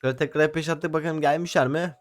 Şöyle tekrar peş attık bakalım gelmişler mi?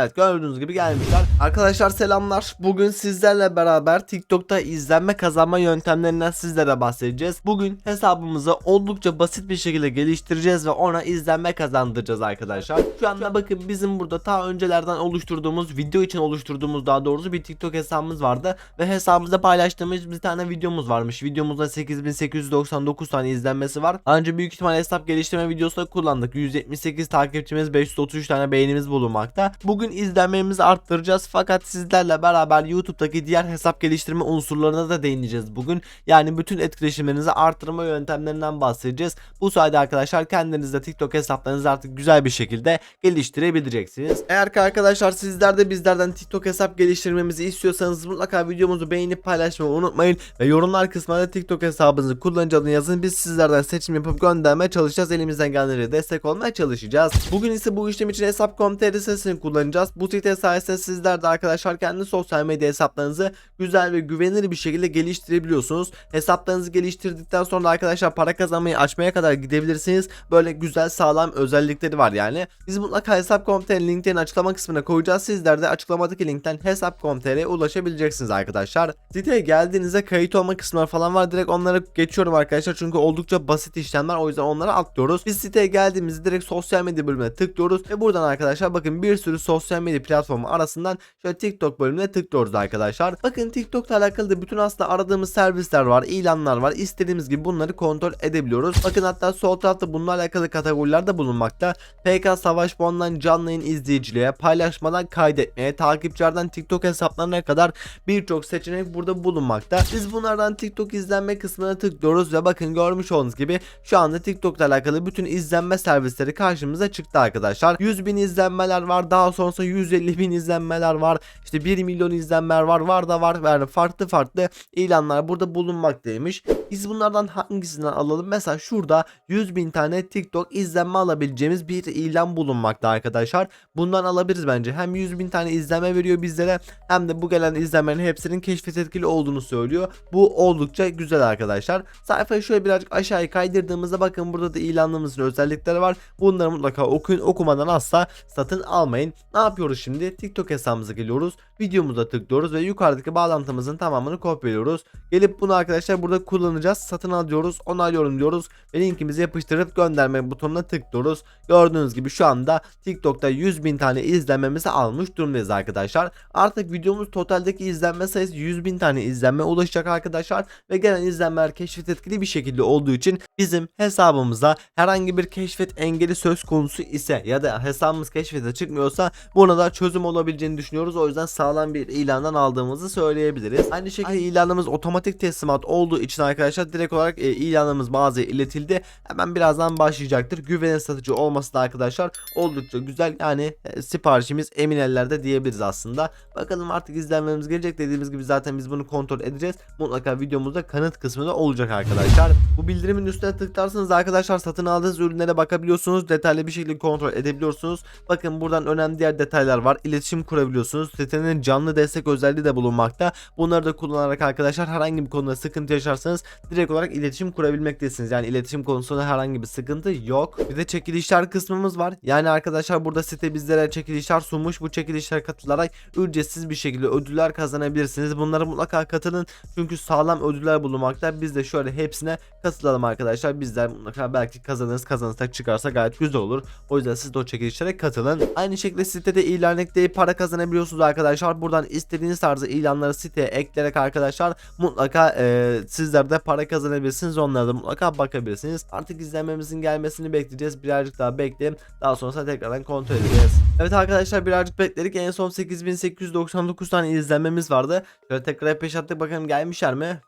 Evet gördüğünüz gibi gelmişler. Arkadaşlar selamlar. Bugün sizlerle beraber TikTok'ta izlenme kazanma yöntemlerinden sizlere bahsedeceğiz. Bugün hesabımızı oldukça basit bir şekilde geliştireceğiz ve ona izlenme kazandıracağız arkadaşlar. Şu anda bakın bizim burada ta öncelerden oluşturduğumuz video için oluşturduğumuz daha doğrusu bir TikTok hesabımız vardı ve hesabımızda paylaştığımız bir tane videomuz varmış. Videomuzda 8899 tane izlenmesi var. Ancak büyük ihtimal hesap geliştirme videosu da kullandık. 178 takipçimiz, 533 tane beğenimiz bulunmakta. Bugün izlenmemizi arttıracağız fakat sizlerle beraber YouTube'daki diğer hesap geliştirme unsurlarına da değineceğiz bugün. Yani bütün etkileşimlerinizi arttırma yöntemlerinden bahsedeceğiz. Bu sayede arkadaşlar kendinizde TikTok hesaplarınızı artık güzel bir şekilde geliştirebileceksiniz. Eğer ki arkadaşlar sizler de bizlerden TikTok hesap geliştirmemizi istiyorsanız mutlaka videomuzu beğenip paylaşmayı unutmayın ve yorumlar kısmına da TikTok hesabınızı kullanıcı adını yazın. Biz sizlerden seçim yapıp göndermeye çalışacağız. Elimizden geldiğince destek olmaya çalışacağız. Bugün ise bu işlem için hesap.com.tr sitesini kullanacağız. Bu site sayesinde sizler de arkadaşlar kendi sosyal medya hesaplarınızı güzel ve güvenilir bir şekilde geliştirebiliyorsunuz. Hesaplarınızı geliştirdikten sonra arkadaşlar para kazanmayı açmaya kadar gidebilirsiniz. Böyle güzel sağlam özellikleri var yani. Biz mutlaka hesap.com.tr linklerini açıklama kısmına koyacağız. Sizler de açıklamadaki linkten hesap.com.tr'ye ulaşabileceksiniz arkadaşlar. Siteye geldiğinizde kayıt olma kısımları falan var. Direkt onları geçiyorum arkadaşlar. Çünkü oldukça basit işlemler. O yüzden onları atlıyoruz. Biz siteye geldiğimizde direkt sosyal medya bölümüne tıklıyoruz. Ve buradan arkadaşlar bakın bir sürü sosyal medya platformu arasından şöyle TikTok bölümüne tıklıyoruz arkadaşlar. Bakın TikTok'la alakalı da bütün aslında aradığımız servisler var, ilanlar var. İstediğimiz gibi bunları kontrol edebiliyoruz. Bakın hatta sol tarafta bununla alakalı kategoriler de bulunmakta. PK Savaş Bon'dan canlı yayın izleyiciliğe, paylaşmadan kaydetmeye, takipçilerden TikTok hesaplarına kadar birçok seçenek burada bulunmakta. Biz bunlardan TikTok izlenme kısmına tıklıyoruz ve bakın görmüş olduğunuz gibi şu anda TikTok'la alakalı bütün izlenme servisleri karşımıza çıktı arkadaşlar. 100 bin izlenmeler var, daha sonrasında 150 bin izlenmeler var, işte 1 milyon izlenmeler var, var da var. Yani farklı farklı ilanlar burada bulunmaktaymış. Biz bunlardan hangisinden alalım? Mesela şurada 100 bin tane TikTok izlenme alabileceğimiz bir ilan bulunmakta arkadaşlar. Bundan alabiliriz bence. Hem 100 bin tane izlenme veriyor bizlere hem de bu gelen izlenmelerin hepsinin keşfet etkili olduğunu söylüyor. Bu oldukça güzel arkadaşlar. Sayfayı şöyle birazcık aşağıya kaydırdığımızda bakın burada da ilanlarımızın özellikleri var. Bunları mutlaka okuyun okumadan asla satın almayın. Yapıyoruz şimdi? TikTok hesabımıza geliyoruz. Videomuza tıklıyoruz ve yukarıdaki bağlantımızın tamamını kopyalıyoruz. Gelip bunu arkadaşlar burada kullanacağız. Satın alıyoruz, onaylıyorum diyoruz ve linkimizi yapıştırıp gönderme butonuna tıklıyoruz. Gördüğünüz gibi şu anda TikTok'ta 100 bin tane izlenmemizi almış durumdayız arkadaşlar. Artık videomuz totaldeki izlenme sayısı 100 bin tane izlenme ulaşacak arkadaşlar ve gelen izlenmeler keşfet etkili bir şekilde olduğu için bizim hesabımıza herhangi bir keşfet engeli söz konusu ise ya da hesabımız keşfete çıkmıyorsa buna da çözüm olabileceğini düşünüyoruz. O yüzden sağlam bir ilandan aldığımızı söyleyebiliriz. Aynı şekilde ilanımız otomatik teslimat olduğu için arkadaşlar direkt olarak e, ilanımız mağazaya iletildi. Hemen birazdan başlayacaktır. Güvenen satıcı olması da arkadaşlar oldukça güzel. Yani e, siparişimiz emin ellerde diyebiliriz aslında. Bakalım artık izlenmemiz gelecek. Dediğimiz gibi zaten biz bunu kontrol edeceğiz. Mutlaka videomuzda kanıt kısmında olacak arkadaşlar. Bu bildirimin üstüne tıklarsanız arkadaşlar satın aldığınız ürünlere bakabiliyorsunuz. Detaylı bir şekilde kontrol edebiliyorsunuz. Bakın buradan önemli diğer detaylar var. İletişim kurabiliyorsunuz. Sitenin canlı destek özelliği de bulunmakta. Bunları da kullanarak arkadaşlar herhangi bir konuda sıkıntı yaşarsanız direkt olarak iletişim kurabilmektesiniz. Yani iletişim konusunda herhangi bir sıkıntı yok. Bir de çekilişler kısmımız var. Yani arkadaşlar burada site bizlere çekilişler sunmuş. Bu çekilişlere katılarak ücretsiz bir şekilde ödüller kazanabilirsiniz. Bunlara mutlaka katılın. Çünkü sağlam ödüller bulunmakta. Biz de şöyle hepsine katılalım arkadaşlar. Bizler mutlaka belki kazanırız. Kazanırsak çıkarsa gayet güzel olur. O yüzden siz de o çekilişlere katılın. Aynı şekilde sitede ilan ekleyip para kazanabiliyorsunuz arkadaşlar. Buradan istediğiniz tarzda ilanları siteye ekleyerek arkadaşlar mutlaka e, sizler de para kazanabilirsiniz. Onlara da mutlaka bakabilirsiniz. Artık izlenmemizin gelmesini bekleyeceğiz. Birazcık daha bekleyelim. Daha sonrasında tekrardan kontrol edeceğiz. Evet arkadaşlar birazcık bekledik. En son 8899 tane izlenmemiz vardı. Şöyle tekrar peş attık bakalım gelmişler mi?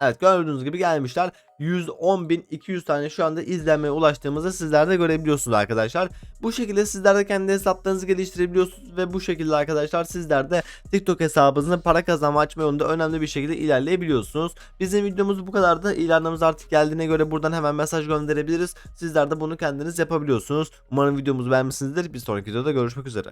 Evet gördüğünüz gibi gelmişler. 110.200 tane şu anda izlenmeye ulaştığımızı sizler de görebiliyorsunuz arkadaşlar. Bu şekilde sizler de kendi hesaplarınızı geliştirebiliyorsunuz ve bu şekilde arkadaşlar sizler de TikTok hesabınızı para kazanma açma yolunda önemli bir şekilde ilerleyebiliyorsunuz. Bizim videomuz bu kadardı. İlanımız artık geldiğine göre buradan hemen mesaj gönderebiliriz. Sizler de bunu kendiniz yapabiliyorsunuz. Umarım videomuzu beğenmişsinizdir. Bir sonraki videoda görüşmek üzere.